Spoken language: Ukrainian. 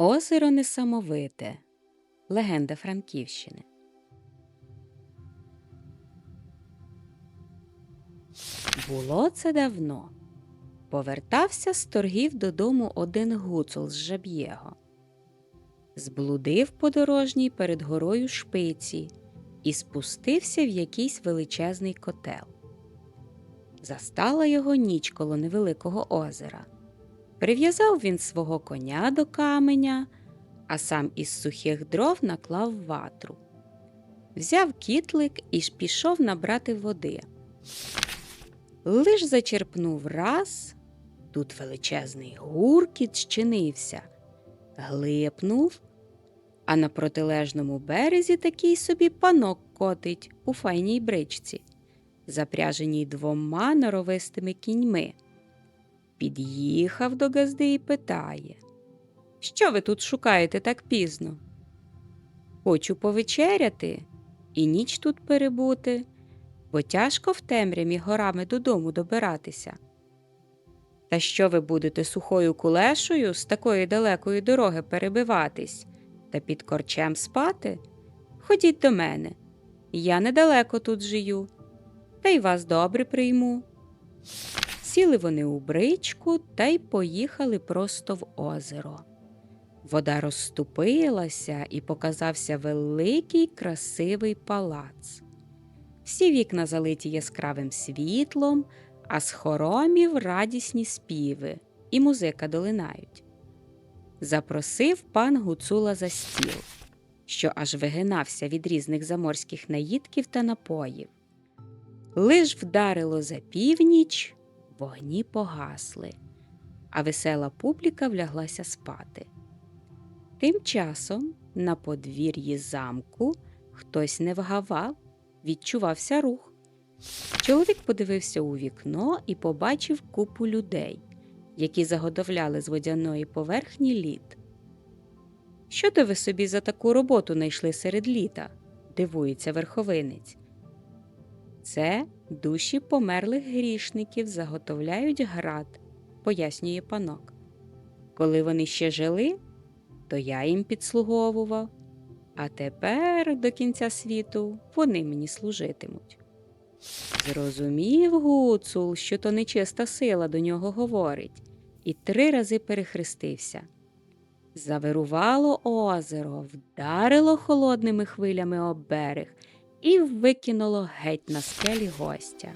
Озеро Несамовите. Легенда Франківщини. Було це давно. Повертався з торгів додому один гуцул з Жаб'єго. Зблудив подорожній перед горою шпиці і спустився в якийсь величезний котел. Застала його ніч коло невеликого озера. Прив'язав він свого коня до каменя, а сам із сухих дров наклав ватру. Взяв кітлик і ж пішов набрати води. Лиш зачерпнув раз, тут величезний гуркіт щинився, глипнув, а на протилежному березі такий собі панок котить у файній бричці, запряженій двома норовистими кіньми. Під'їхав до газди і питає Що ви тут шукаєте так пізно? Хочу повечеряти і ніч тут перебути, бо тяжко в темряві горами додому добиратися. Та що ви будете сухою кулешою з такої далекої дороги перебиватись та під корчем спати? Ходіть до мене. Я недалеко тут жию, та й вас добре прийму. Сіли вони у бричку та й поїхали просто в озеро. Вода розступилася і показався великий красивий палац. Всі вікна залиті яскравим світлом, а з хоромів радісні співи, і музика долинають. Запросив пан Гуцула за стіл, що аж вигинався від різних заморських наїдків та напоїв. Лиш вдарило за північ, вогні погасли, а весела публіка вляглася спати. Тим часом на подвір'ї замку хтось не вгавав, відчувався рух. Чоловік подивився у вікно і побачив купу людей, які заготовляли з водяної поверхні лід. Що то ви собі за таку роботу знайшли серед літа? дивується верховинець. Це душі померлих грішників заготовляють град, пояснює панок. Коли вони ще жили, то я їм підслуговував, а тепер до кінця світу вони мені служитимуть. Зрозумів гуцул, що то нечиста сила до нього говорить, і три рази перехрестився. Завирувало озеро, вдарило холодними хвилями об берег і викинуло геть на скелі гостя.